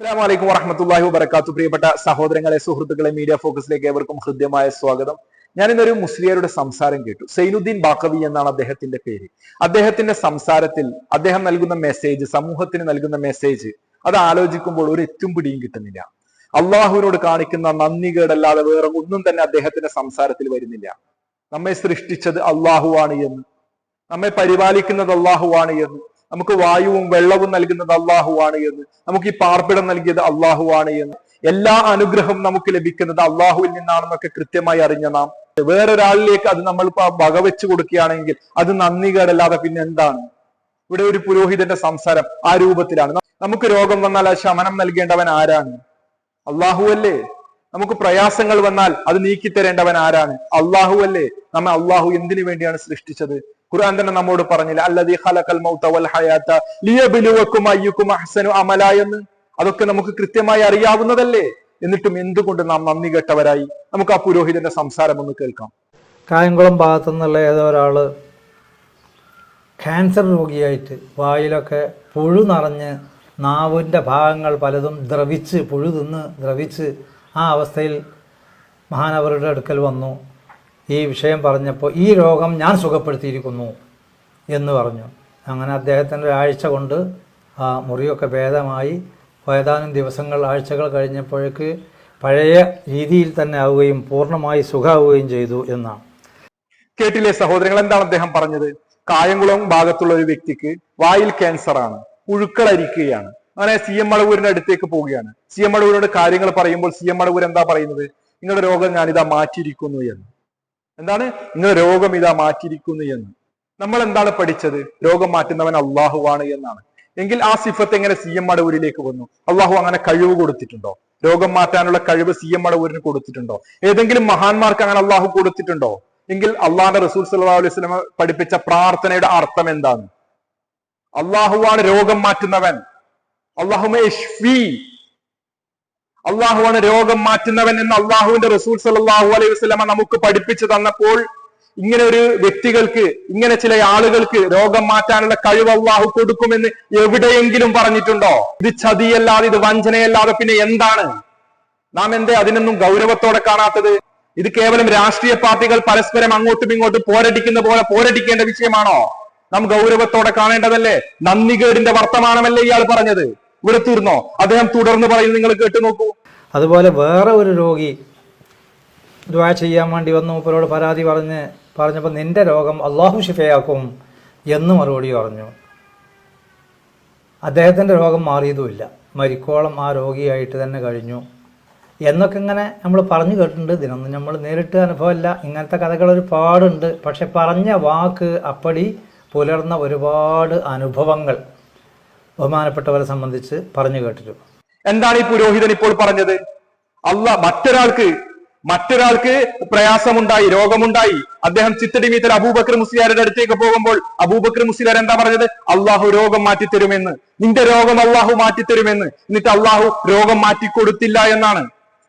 അസ്സാം വലൈക്കും വറഹമത്തല്ലാഹി വബർക്കാത്തു പ്രിയപ്പെട്ട സഹോദരങ്ങളെ സുഹൃത്തുക്കളെ മീഡിയ ഫോക്കസിലേക്ക് ഏവർക്കും ഹൃദ്യമായ സ്വാഗതം. ഞാൻ ഇന്നൊരു മുസ്ലിയരുടെ സംസാരം കേട്ടു. സൈനുദ്ദീൻ ബാക്കവി എന്നാണ് അദ്ദേഹത്തിന്റെ പേര്. അദ്ദേഹത്തിന്റെ സംസാരത്തിൽ അദ്ദേഹം നൽകുന്ന മെസ്സേജ് സമൂഹത്തിന് നൽകുന്ന മെസ്സേജ് അത് ആലോചിക്കുമ്പോൾ ഒരു എത്തും പിടിയും കിട്ടുന്നില്ല. അള്ളാഹുവിനോട് കാണിക്കുന്ന നന്ദി നന്ദികേടല്ലാതെ വേറെ ഒന്നും തന്നെ അദ്ദേഹത്തിന്റെ സംസാരത്തിൽ വരുന്നില്ല. നമ്മെ സൃഷ്ടിച്ചത് അള്ളാഹുവാണ് എന്ന് നമ്മെ പരിപാലിക്കുന്നത് അള്ളാഹുവാണ് എന്ന് നമുക്ക് വായുവും വെള്ളവും നൽകുന്നത് അള്ളാഹുവാണ് എന്ന്. നമുക്ക് ഈ പാർപ്പിടം നൽകിയത് അള്ളാഹുവാണ് എന്ന്. എല്ലാ അനുഗ്രഹവും നമുക്ക് ലഭിക്കുന്നത് അള്ളാഹുവിൽ നിന്നാണെന്നൊക്കെ കൃത്യമായി അറിഞ്ഞ നാം. വേറൊരാളിലേക്ക് അത് നമ്മൾ വകവെച്ച് കൊടുക്കുകയാണെങ്കിൽ അത് നന്ദി കേടല്ലാതെ പിന്നെ എന്താണ്? ഇവിടെ ഒരു പുരോഹിതന്റെ സംസാരം ആ രൂപത്തിലാണ്. നമുക്ക് രോഗം വന്നാൽ ആ ശമനം നൽകേണ്ടവൻ ആരാണ്? അള്ളാഹു അല്ലേ? നമുക്ക് പ്രയാസങ്ങൾ വന്നാൽ അത് നീക്കിത്തരേണ്ടവൻ ആരാണ്? അള്ളാഹു അല്ലേ? നമ്മെ അള്ളാഹു എന്തിനു വേണ്ടിയാണ് സൃഷ്ടിച്ചത്? ഖുർആൻ തന്നെ നമ്മോട് പറഞ്ഞില്ല അല്ലദീ ഖലഖൽ മൗത വൽ ഹയാത ലിയബ്ലുവക്കും അയ്യുക്കും അഹ്സനു അമല എന്ന്. അതൊക്കെ നമുക്ക് കൃത്യമായി അറിയാവുന്നതല്ലേ? എന്നിട്ടും എന്തുകൊണ്ട് നാം നന്ദി കെട്ടവരായി? നമുക്ക് ആ പുരോഹിതന്റെ സംസാരം ഒന്ന് കേൾക്കാം. കായംകുളം ഭാഗത്തു നിന്നുള്ള ഏതോ ഒരാൾ ക്യാൻസർ രോഗിയായിട്ട് വായിലൊക്കെ പുഴു നിറഞ്ഞ് നാവിന്റെ ഭാഗങ്ങൾ പലതും ദ്രവിച്ച് പുഴു തിന്ന് ദ്രവിച്ച് ആ അവസ്ഥയിൽ മഹാനവരുടെ അടുക്കൽ വന്നു. ഈ വിഷയം പറഞ്ഞപ്പോൾ ഈ രോഗം ഞാൻ സുഖപ്പെടുത്തിയിരിക്കുന്നു എന്ന് പറഞ്ഞു. അങ്ങനെ അദ്ദേഹത്തിന്റെ ഒരാഴ്ച കൊണ്ട് ആ മുറിയൊക്കെ ഭേദമായി. ഏതാനും ദിവസങ്ങൾ ആഴ്ചകൾ കഴിഞ്ഞപ്പോഴേക്ക് പഴയ രീതിയിൽ തന്നെ ആവുകയും പൂർണമായി സുഖമാവുകയും ചെയ്തു എന്നാണ്. കേട്ടിലെ സഹോദരങ്ങൾ? എന്താണ് അദ്ദേഹം പറഞ്ഞത്? കായംകുളം ഭാഗത്തുള്ള ഒരു വ്യക്തിക്ക് വായിൽ ക്യാൻസർ ആണ്. പുഴുക്കൾ അരിക്കുകയാണ്. അങ്ങനെ സി എം മടവൂരിന്റെ അടുത്തേക്ക് പോവുകയാണ്. സി എം മടവൂരിനോട് കാര്യങ്ങൾ പറയുമ്പോൾ സി എം മടവൂർ എന്താ പറയുന്നത്? നിങ്ങളുടെ രോഗം ഞാനിതാ മാറ്റിയിരിക്കുന്നു എന്ന്. എന്താണ്? നിങ്ങളുടെ രോഗം ഇതാ മാറ്റിയിരിക്കുന്നു എന്ന്. നമ്മൾ എന്താണ് പഠിച്ചത്? രോഗം മാറ്റുന്നവൻ അള്ളാഹുവാണ് എന്നാണ്. എങ്കിൽ ആ സിഫത്ത് എങ്ങനെ സി എം വന്നു? അള്ളാഹു അങ്ങനെ കഴിവ് കൊടുത്തിട്ടുണ്ടോ? രോഗം മാറ്റാനുള്ള കഴിവ് സി എം മടവൂരിന് കൊടുത്തിട്ടുണ്ടോ? ഏതെങ്കിലും മഹാന്മാർക്ക് അങ്ങനെ അള്ളാഹു കൊടുത്തിട്ടുണ്ടോ? എങ്കിൽ അള്ളാഹിന്റെ റസൂൽ സല്ലാ അലൈഹി സ്വലമ പഠിപ്പിച്ച പ്രാർത്ഥനയുടെ അർത്ഥം എന്താണ്? അള്ളാഹുവാണ് രോഗം മാറ്റുന്നവൻ. അള്ളാഹുമേ അള്ളാഹുവാണ് രോഗം മാറ്റുന്നവൻ എന്ന് അള്ളാഹുവിന്റെ റസൂൽ സല്ലല്ലാഹു അലൈഹി വസ്ലമ നമുക്ക് പഠിപ്പിച്ചു തന്നപ്പോൾ ഇങ്ങനെ ഒരു വ്യക്തികൾക്ക് ഇങ്ങനെ ചില ആളുകൾക്ക് രോഗം മാറ്റാനുള്ള കഴിവ് അള്ളാഹു കൊടുക്കുമെന്ന് എവിടെയെങ്കിലും പറഞ്ഞിട്ടുണ്ടോ? ഇത് ചതിയല്ലാതെ ഇത് വഞ്ചനയല്ലാതെ പിന്നെ എന്താണ്? നാം എന്തേ അതിനൊന്നും ഗൗരവത്തോടെ കാണാത്തത്? ഇത് കേവലം രാഷ്ട്രീയ പാർട്ടികൾ പരസ്പരം അങ്ങോട്ടും ഇങ്ങോട്ടും പോരടിക്കുന്ന പോലെ പോരടിക്കേണ്ട വിഷയമാണോ? നാം ഗൗരവത്തോടെ കാണേണ്ടതല്ലേ? നന്ദികേടിന്റെ വർത്തമാനമല്ലേ ഇയാൾ പറഞ്ഞത്? ഇവിടെ അദ്ദേഹം തുടർന്ന് പറയുന്നത് നിങ്ങൾ കേട്ടു നോക്കൂ. അതുപോലെ വേറെ ഒരു രോഗി ദ്വാ ചെയ്യാൻ വേണ്ടി വന്നു. മൂപ്പരോട് പരാതി പറഞ്ഞ് പറഞ്ഞപ്പോൾ നിന്റെ രോഗം അള്ളാഹു ഷിഫയാക്കും എന്ന് മറുപടി പറഞ്ഞു. അദ്ദേഹത്തിന്റെ രോഗം മാറിയതുമില്ല. മരിക്കോളം ആ രോഗിയായിട്ട് തന്നെ കഴിഞ്ഞു. എന്നൊക്കെ ഇങ്ങനെ നമ്മൾ പറഞ്ഞു കേട്ടിട്ടുണ്ട്. ഇതിനൊന്നും നമ്മൾ നേരിട്ട് അനുഭവമല്ല. ഇങ്ങനത്തെ കഥകൾ ഒരുപാടുണ്ട്. പക്ഷെ പറഞ്ഞ വാക്ക് അപ്പടി പുലർന്ന ഒരുപാട് അനുഭവങ്ങൾ. ബഹുമാനപ്പെട്ടവരെ സംബന്ധിച്ച് പറഞ്ഞു കേട്ടിട്ടുണ്ട് എന്താണ് ഈ പുരോഹിതൻ ഇപ്പോൾ പറഞ്ഞത്? അല്ല മറ്റൊരാൾക്ക് മറ്റൊരാൾക്ക് പ്രയാസമുണ്ടായി രോഗമുണ്ടായി. അദ്ദേഹം ചിത്തടിമീത്തൽ അബൂബക്കർ മുസ്ലിയാരുടെ അടുത്തേക്ക് പോകുമ്പോൾ അബൂബക്കർ മുസ്ലിയാർ എന്താ പറഞ്ഞത്? അള്ളാഹു രോഗം മാറ്റിത്തരുമെന്ന്. നിന്റെ രോഗം അള്ളാഹു മാറ്റിത്തരുമെന്ന്. എന്നിട്ട് അള്ളാഹു രോഗം മാറ്റിക്കൊടുത്തില്ല എന്നാണ്.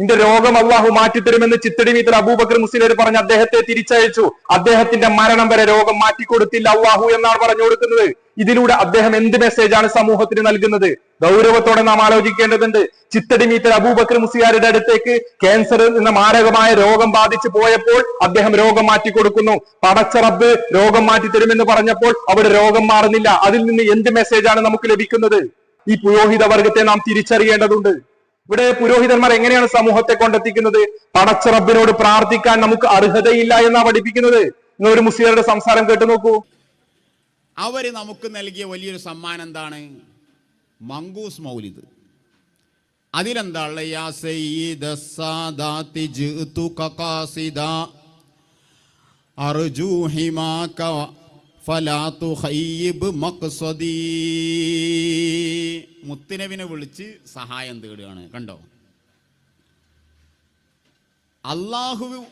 നിന്റെ രോഗം അള്ളാഹു മാറ്റിത്തരുമെന്ന് ചിത്തടി മീത്തർ അബൂബക്കർ മുസ്ലിയാർ പറഞ്ഞ് അദ്ദേഹത്തെ തിരിച്ചയച്ചു. അദ്ദേഹത്തിന്റെ മരണം വരെ രോഗം മാറ്റിക്കൊടുത്തില്ല അള്ളാഹു എന്നാണ് പറഞ്ഞു കൊടുക്കുന്നത്. ഇതിലൂടെ അദ്ദേഹം എന്ത് മെസ്സേജാണ് സമൂഹത്തിന് നൽകുന്നത്? ഗൗരവത്തോടെ നാം ആലോചിക്കേണ്ടതുണ്ട്. ചിത്തടി ചിത്തടിമീത്തൽ അബൂബക്കർ മുസ്ലിയാരുടെ അടുത്തേക്ക് ക്യാൻസർ എന്ന മാരകമായ രോഗം ബാധിച്ചു പോയപ്പോൾ അദ്ദേഹം രോഗം മാറ്റി കൊടുക്കുന്നു പടച്ച റബ്ബ് രോഗം മാറ്റി തരുമെന്ന് പറഞ്ഞപ്പോൾ അവിടെ രോഗം മാറുന്നില്ല. അതിൽ നിന്ന് എന്ത് മെസ്സേജാണ് നമുക്ക് ലഭിക്കുന്നത്? ഈ പുരോഹിത വർഗത്തെ നാം തിരിച്ചറിയേണ്ടതുണ്ട്. ഇവിടെ പുരോഹിതന്മാർ എങ്ങനെയാണ് സമൂഹത്തെ കൊണ്ടെത്തിക്കുന്നത്? പടച്ച റബ്ബിനോട് പ്രാർത്ഥിക്കാൻ നമുക്ക് അർഹതയില്ല എന്നാ പഠിപ്പിക്കുന്നത്? നിങ്ങൾ ഒരു മുസ്ലിങ്ങളുടെ സംസാരം കേട്ടു നോക്കൂ. അവർ നമുക്ക് നൽകിയ വലിയൊരു സമ്മാനം എന്താണ്? മങ്കൂസ് മൗലിദ്. അതിലെന്താ? യാ ഹയ്യിബ് മക്സദീ. മുത്തുനബിനെ വിളിച്ച് സഹായം തേടുകയാണ്. കണ്ടോ? അള്ളാഹു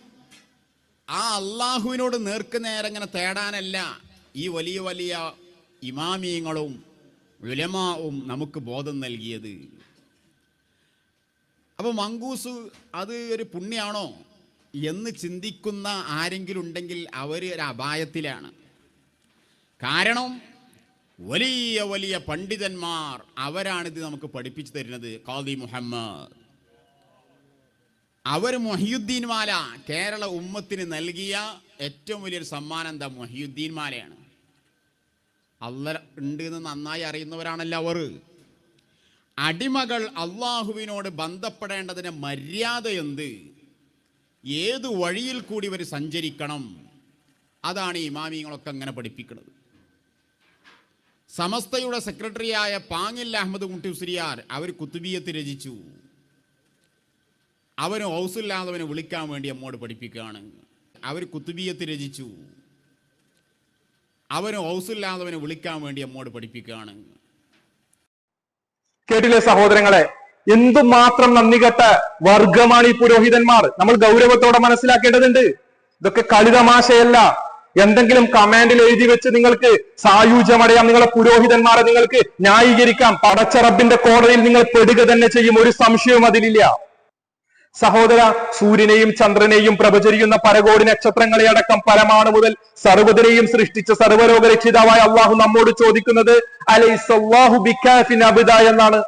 ആ അള്ളാഹുവിനോട് നേർക്ക് നേരെ ഇങ്ങനെ തേടാനല്ല. ഈ വലിയ വലിയ ഇമാമിയങ്ങളും വിലമാവും നമുക്ക് ബോധം നൽകിയത്. അപ്പോൾ മങ്കൂസ് അത് ഒരു പുണ്യാണോ എന്ന് ചിന്തിക്കുന്ന ആരെങ്കിലും ഉണ്ടെങ്കിൽ അവർ ഒരു അപായത്തിലാണ്. കാരണം വലിയ വലിയ പണ്ഡിതന്മാർ അവരാണിത് നമുക്ക് പഠിപ്പിച്ചു തരുന്നത് ഖാദി മുഹമ്മദ്. അവർ മൊഹിയുദ്ദീൻ മാല കേരള ഉമ്മത്തിന് നൽകിയ ഏറ്റവും വലിയൊരു സമ്മാനം എന്താ? മൊഹിയുദ്ദീൻ മാലയാണ്. അല്ല ഉണ്ട് എന്ന് നന്നായി അറിയുന്നവരാണല്ലോ അവർ. അടിമകൾ അള്ളാഹുവിനോട് ബന്ധപ്പെടേണ്ടതിന് മര്യാദ എന്ത് ഏത് വഴിയിൽ കൂടി ഇവർ സഞ്ചരിക്കണം? അതാണ് ഇമാമിങ്ങളൊക്കെ അങ്ങനെ പഠിപ്പിക്കുന്നത്. സമസ്തയുടെ സെക്രട്ടറിയായ പാങ്ങിൽ അഹമ്മദ് കുട്ടി ഉസ്രിയാർ അവർ കുത്തുബിയത്ത് രചിച്ചു. അവന് ഹൗസില്ലാത്തവനെ വിളിക്കാൻ വേണ്ടി അമ്മോട് പഠിപ്പിക്കുകയാണ്. അവർ കുത്തുബിയത്ത് രചിച്ചു. അവന് ഹൗസില്ലാത്തവനെ വിളിക്കാൻ വേണ്ടി അമ്മോട് പഠിപ്പിക്കുകയാണ്. കേട്ടില്ലേ സഹോദരങ്ങളെ? എന്തുമാത്രം നന്ദി കെട്ട വർഗമാണ് ഈ പുരോഹിതന്മാർ. നമ്മൾ ഗൗരവത്തോടെ മനസ്സിലാക്കേണ്ടതുണ്ട്. ഇതൊക്കെ കളിതമാശയല്ല. എന്തെങ്കിലും കമാൻഡിൽ എഴുതി വെച്ച് നിങ്ങൾക്ക് സായുജ്യമടയാം നിങ്ങളെ പുരോഹിതന്മാരെ നിങ്ങൾക്ക് ന്യായീകരിക്കാം. പടച്ചറബിന്റെ കോടതിയിൽ നിങ്ങൾ പെടുക തന്നെ ചെയ്യും. ഒരു സംശയവും അതിലില്ല. സഹോദര സൂര്യനെയും ചന്ദ്രനെയും പ്രഭചരിക്കുന്ന പരകോടി നക്ഷത്രങ്ങളെ അടക്കം പരമാണു മുതൽ സർവതിനെയും സൃഷ്ടിച്ച സർവലോക രക്ഷിതാവായ അള്ളാഹു നമ്മോട് ചോദിക്കുന്നത് അലൈസല്ലാഹു അബിദ എന്നാണ്.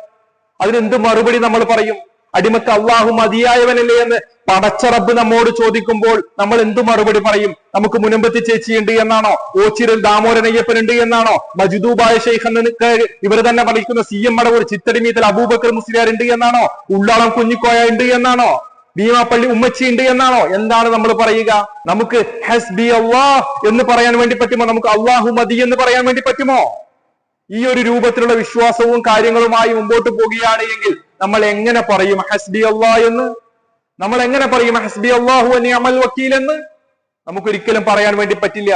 അതിനെന്ത് മറുപടി നമ്മൾ പറയും? അടിമക്ക് അള്ളാഹു മതിയായവനല്ലേ എന്ന് പടച്ചറബ് നമ്മോട് ചോദിക്കുമ്പോൾ നമ്മൾ എന്തു മറുപടി പറയും? നമുക്ക് മുനമ്പത്തി ചേച്ചിയുണ്ട് എന്നാണോ? ഓച്ചിരൽ ദാമോരനയ്യപ്പൻ ഉണ്ട് എന്നാണോ? മജുദൂബായ ഷെയ്ഖ് എന്ന് ഇവർ തന്നെ പഠിക്കുന്ന സി എം മടവൂർ ചിത്തടിമീത്തൽ അബൂബക്കർ മുസ്ലിയാർ ഉണ്ട് എന്നാണോ? ഉള്ളാളം കുഞ്ഞിക്കോയ ഉണ്ട് എന്നാണോ? ഭീമാപ്പള്ളി ഉമ്മച്ചി ഉണ്ട് എന്നാണോ? എന്താണ് നമ്മൾ പറയുക? നമുക്ക് ഹസ്ബി അള്ളാഹ് എന്ന് പറയാൻ വേണ്ടി പറ്റുമോ? നമുക്ക് അള്ളാഹു മതി എന്ന് പറയാൻ വേണ്ടി പറ്റുമോ? ഈ ഒരു രൂപത്തിലുള്ള വിശ്വാസവും കാര്യങ്ങളുമായി മുമ്പോട്ട് പോകുകയാണ് എങ്കിൽ നമ്മൾ എങ്ങനെ പറയും ഹസ്ബി അള്ളാ എന്ന്? നമ്മൾ എങ്ങനെ പറയും ഹസ്ബി അള്ളാഹു അമൽ വക്കീൽ എന്ന്? നമുക്കൊരിക്കലും പറയാൻ വേണ്ടി പറ്റില്ല.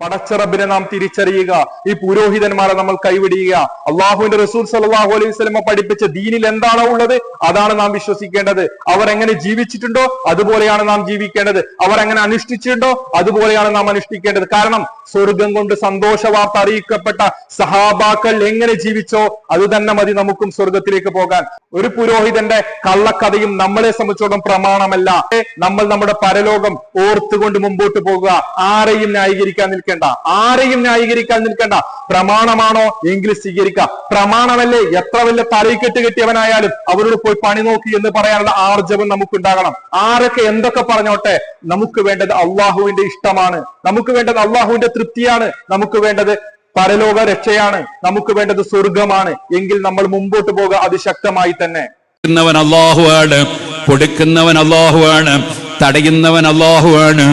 പടച്ചറബിനെ നാം തിരിച്ചറിയുക. ഈ പുരോഹിതന്മാരെ നമ്മൾ കൈവിടിയുക. അള്ളാഹുവിന്റെ റസൂൽ സലാഹു അലൈഹി സ്വലമ പഠിപ്പിച്ച ദീനിൽ എന്താണോ ഉള്ളത് അതാണ് നാം വിശ്വസിക്കേണ്ടത്. അവർ എങ്ങനെ ജീവിച്ചിട്ടുണ്ടോ അതുപോലെയാണ് നാം ജീവിക്കേണ്ടത്. അവർ എങ്ങനെ അനുഷ്ഠിച്ചിട്ടുണ്ടോ അതുപോലെയാണ് നാം അനുഷ്ഠിക്കേണ്ടത്. കാരണം സ്വർഗം കൊണ്ട് സന്തോഷ വാർത്ത അറിയിക്കപ്പെട്ട സഹാബാക്കൾ എങ്ങനെ ജീവിച്ചോ അത് തന്നെ മതി നമുക്കും സ്വർഗത്തിലേക്ക് പോകാൻ. ഒരു പുരോഹിതന്റെ കള്ളക്കഥയും നമ്മളെ സംബന്ധിച്ചോളം പ്രമാണമല്ല. നമ്മൾ നമ്മുടെ പരലോകം ഓർത്തുകൊണ്ട് മുമ്പോട്ട് പോകുക. ആരെയും ന്യായീകരിക്കാൻ നിൽക്കേണ്ട. ആരെയും ന്യായീകരിക്കാൻ നിൽക്കേണ്ട. പ്രമാണമാണോ എങ്കിൽ സ്വീകരിക്കുക പ്രമാണമല്ലേ? എത്ര വലിയ തലയിക്കെട്ട് കിട്ടിയവനായാലും അവരോട് പോയി പണി നോക്കി എന്ന് പറയാനുള്ള ആർജവം നമുക്കുണ്ടാകണം. ആരൊക്കെ എന്തൊക്കെ പറഞ്ഞോട്ടെ? നമുക്ക് വേണ്ടത് അള്ളാഹുവിന്റെ ഇഷ്ടമാണ്. നമുക്ക് വേണ്ടത് അള്ളാഹുവിന്റെ തൃപ്തിയാണ്. നമുക്ക് വേണ്ടത് പരലോക രക്ഷയാണ്. നമുക്ക് വേണ്ടത് സ്വർഗമാണ് എങ്കിൽ നമ്മൾ മുമ്പോട്ട് പോകുക അതിശക്തമായി തന്നെ. അള്ളാഹുവാണ്. കൊടുക്കുന്നവൻ അള്ളാഹുവാണ്. തടയുന്നവൻ അള്ളാഹുവാണ്.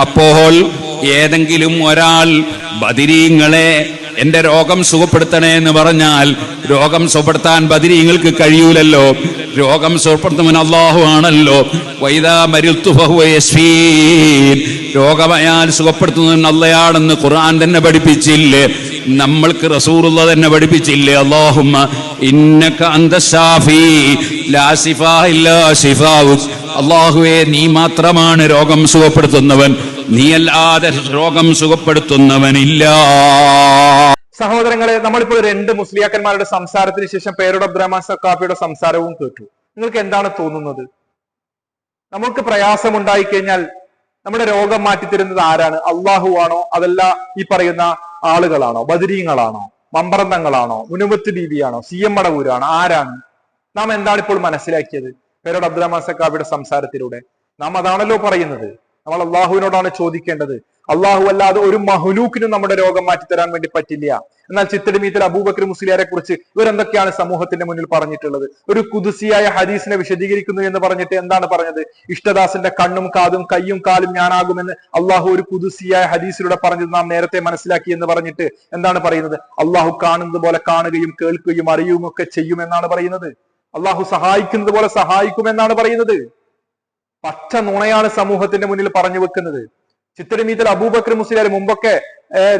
അപ്പോൾ ഏതെങ്കിലും ഒരാൾ ബദിരീങ്ങളെ എന്റെ രോഗം സുഖപ്പെടുത്തണേ എന്ന് പറഞ്ഞാൽ രോഗം സുഖപ്പെടുത്താൻ ബദിരീങ്ങൾക്ക് കഴിയൂലല്ലോ. രോഗം സുഖപ്പെടുത്തുന്നവൻ അള്ളാഹു ആണല്ലോ. വൈദാ മരുത്തു രോഗമയാൽ സുഖപ്പെടുത്തുന്നവൻ അല്ലയാണെന്ന് ഖുർആൻ തന്നെ പഠിപ്പിച്ചില്ലേ? നമ്മൾക്ക് റസൂറുള്ള തന്നെ പഠിപ്പിച്ചില്ലേ? അള്ളാഹുമ്മ ഇന്നക അന്ത ഷാഫി. ലാ ശിഫാ ഇല്ലാ ശിഫാവുക്. അള്ളാഹുവേ നീ മാത്രമാണ് രോഗം സുഖപ്പെടുത്തുന്നവൻ. നീയല്ലാതെ രോഗം സുഖപ്പെടുത്തുന്നവനില്ല. സഹോദരങ്ങളെ നമ്മളിപ്പോൾ രണ്ട് മുസ്ലിയാക്കന്മാരുടെ സംസാരത്തിന് ശേഷം പേരുടെ അബ്ദുറഹ്മാൻ സക്കാഫിയുടെ സംസാരവും കേട്ടു. നിങ്ങൾക്ക് എന്താണ് തോന്നുന്നത്? നമുക്ക് പ്രയാസമുണ്ടായി കഴിഞ്ഞാൽ നമ്മുടെ രോഗം മാറ്റിത്തരുന്നത് ആരാണ്? അള്ളാഹു ആണോ? അതല്ല ഈ പറയുന്ന ആളുകളാണോ? ബദരീങ്ങളാണോ? മമ്പറന്തങ്ങളാണോ? മുനുമത്ത് ബീവിയാണോ? സി എം മടവൂരാണോ? ആരാണ്? നാം എന്താണ് ഇപ്പോൾ മനസ്സിലാക്കിയത്? പേരോട് അബ്ദുറഹ്മാൻ സക്കാബിയുടെ സംസാരത്തിലൂടെ. നാം അതാണല്ലോ പറയുന്നത്. നമ്മൾ അള്ളാഹുവിനോടാണ് ചോദിക്കേണ്ടത്. അള്ളാഹു അല്ലാതെ ഒരു മഹുലൂക്കിനും നമ്മുടെ രോഗം മാറ്റിത്തരാൻ വേണ്ടി പറ്റില്ല. എന്നാൽ ചിത്തടിമീത്തിൽ അബൂബക്കർ മുസ്ലിയാരെ കുറിച്ച് ഇവരെന്തൊക്കെയാണ് സമൂഹത്തിന്റെ മുന്നിൽ പറഞ്ഞിട്ടുള്ളത്? ഒരു കുതിസിയായ ഹദീസിനെ വിശദീകരിക്കുന്നു എന്ന് പറഞ്ഞിട്ട് എന്താണ് പറഞ്ഞത്? ഇഷ്ടദാസിന്റെ കണ്ണും കാതും കയ്യും കാലും ഞാനാകുമെന്ന് അള്ളാഹു ഒരു കുതിസിയായ ഹദീസിലൂടെ പറഞ്ഞത് നാം നേരത്തെ മനസ്സിലാക്കി എന്ന് പറഞ്ഞിട്ട് എന്താണ് പറയുന്നത്? അള്ളാഹു കാണുന്നത് പോലെ കാണുകയും കേൾക്കുകയും അറിയുകയും ഒക്കെ ചെയ്യുമെന്നാണ് പറയുന്നത്. അള്ളാഹു സഹായിക്കുന്നത് പോലെ സഹായിക്കുമെന്നാണ് പറയുന്നത്. പച്ച നുണയാണ് സമൂഹത്തിന്റെ മുന്നിൽ പറഞ്ഞു വെക്കുന്നത്. ചിത്തരമീത്തിൽ അബൂബക്കർ മുസ്ലിയാർ മുമ്പൊക്കെ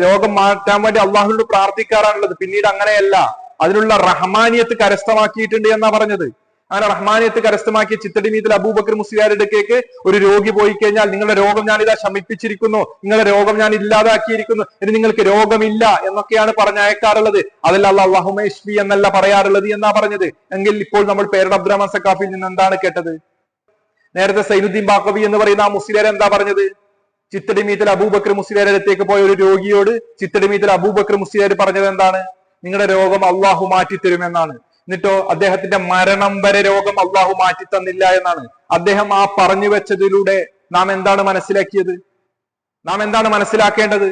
രോഗം മാറ്റാൻ വേണ്ടി അള്ളാഹുവിനോട് പ്രാർത്ഥിക്കാറാണുള്ളത്. പിന്നീട് അങ്ങനെയല്ല. അതിനുള്ള റഹ്മാനിയത്ത് കരസ്ഥമാക്കിയിട്ടുണ്ട് എന്നാ പറഞ്ഞത്. അങ്ങനെ റഹ്മാനിയത്ത് കരസ്ഥമാക്കിയ ചിത്തടിമീത്തൽ അബൂബക്കർ മുസ്ലിയാരുടെ അടുക്കേക്ക് ഒരു രോഗി പോയി കഴിഞ്ഞാൽ നിങ്ങളുടെ രോഗം ഞാൻ ഇതാ ശമിപ്പിച്ചിരിക്കുന്നു നിങ്ങളുടെ രോഗം ഞാൻ ഇല്ലാതാക്കിയിരിക്കുന്നു ഇനി നിങ്ങൾക്ക് രോഗമില്ല എന്നൊക്കെയാണ് പറഞ്ഞയക്കാറുള്ളത്. അതല്ല അള്ളാഹുമേഷ്ബി എന്നല്ല പറയാറുള്ളത് എന്നാ പറഞ്ഞത്. എങ്കിൽ ഇപ്പോൾ നമ്മൾ പേരുടെ അബ്ദുറഹ്മാൻ സക്കാഫിൽ നിന്ന് എന്താണ് കേട്ടത്? നേരത്തെ സൈനുദ്ദീൻ ബാക്കബി എന്ന് പറയുന്ന ആ മുസ്ലിയാർ എന്താ പറഞ്ഞത്? ചിത്തടിമീത്തിൽ അബൂബക്കർ മുസ്ലിയാരുടെ അടുത്തേക്ക് പോയ ഒരു രോഗിയോട് ചിത്തടിമീത്തിൽ അബൂബക്കർ മുസ്ലിയാർ പറഞ്ഞത് എന്താണ്? നിങ്ങളുടെ രോഗം അള്ളാഹു മാറ്റിത്തരുമെന്നാണ്. എന്നിട്ടോ അദ്ദേഹത്തിന്റെ മരണം വരെ രോഗം അള്ളാഹു മാറ്റി തന്നില്ല എന്നാണ്. അദ്ദേഹം ആ പറഞ്ഞു വെച്ചതിലൂടെ നാം എന്താണ് മനസ്സിലാക്കിയത്? നാം എന്താണ് മനസ്സിലാക്കേണ്ടത്?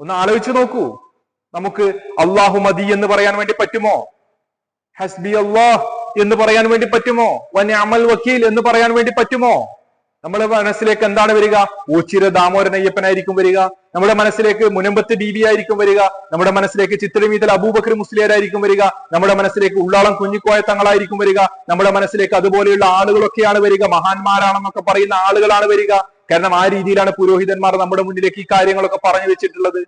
ഒന്ന് ആലോചിച്ചു നോക്കൂ. നമുക്ക് അള്ളാഹു മതി എന്ന് പറയാൻ വേണ്ടി പറ്റുമോ? ഹസ്ബി അള്ളാഹ്. എന്ന് പറയാൻ വേണ്ടി പറ്റുമോ? വൻ അമൽ വക്കീൽ എന്ന് പറയാൻ വേണ്ടി പറ്റുമോ? നമ്മുടെ മനസ്സിലേക്ക് എന്താണ് വരിക? ഊച്ചിര ദാമോദരൻ അയ്യപ്പനായിരിക്കും വരിക. നമ്മുടെ മനസ്സിലേക്ക് മുനമ്പത്ത് ബി ബി ആയിരിക്കും വരിക. നമ്മുടെ മനസ്സിലേക്ക് ചിത്രമീതൽ അബൂബക്കർ മുസ്ലിയാരായിരിക്കും വരിക. നമ്മുടെ മനസ്സിലേക്ക് ഉള്ളാളം കുഞ്ഞിക്കോയ തങ്ങളായിരിക്കും വരിക. നമ്മുടെ മനസ്സിലേക്ക് അതുപോലെയുള്ള ആളുകളൊക്കെയാണ് വരിക. മഹാന്മാരാണെന്നൊക്കെ പറയുന്ന ആളുകളാണ് വരിക. കാരണം ആ രീതിയിലാണ് പുരോഹിതന്മാർ നമ്മുടെ മുന്നിലേക്ക് ഈ കാര്യങ്ങളൊക്കെ പറഞ്ഞു വെച്ചിട്ടുള്ളത്.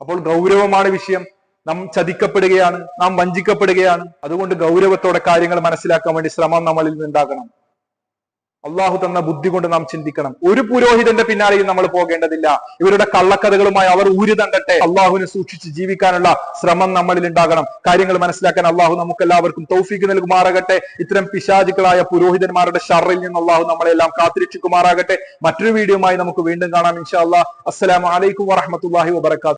അപ്പോൾ ഗൗരവമാണ് വിഷയം. നാം ചതിക്കപ്പെടുകയാണ് നാം വഞ്ചിക്കപ്പെടുകയാണ്. അതുകൊണ്ട് ഗൗരവത്തോടെ കാര്യങ്ങൾ മനസ്സിലാക്കാൻ വേണ്ടി ശ്രമം നമ്മളിൽ നിന്നുണ്ടാകണം അള്ളാഹു തന്ന ബുദ്ധി കൊണ്ട് നാം ചിന്തിക്കണം. ഒരു പുരോഹിതന്റെ പിന്നാലെയും നമ്മൾ പോകേണ്ടതില്ല. ഇവരുടെ കള്ളക്കഥകളുമായി അവർ ഊരി തണ്ടട്ടെ. അള്ളാഹുവിനെ സൂക്ഷിച്ച് ജീവിക്കാനുള്ള ശ്രമം നമ്മളിൽ ഉണ്ടാകണം. കാര്യങ്ങൾ മനസ്സിലാക്കാൻ അള്ളാഹു നമുക്ക് എല്ലാവർക്കും തൗഫീക്ക് നൽകുമാറാകട്ടെ. ഇത്തരം പിശാചുക്കളായ പുരോഹിതന്മാരുടെ ഷറിൽ നിന്ന് അള്ളാഹു നമ്മളെല്ലാം കാത്തിരക്ഷിക്കുമാറാകട്ടെ. മറ്റൊരു വീഡിയോയുമായി നമുക്ക് വീണ്ടും കാണാം ഇൻഷാ അള്ളാഹ് അസ്സലാമു അലൈക്കും വറഹമത്തല്ലാഹി വബർക്കാത്തു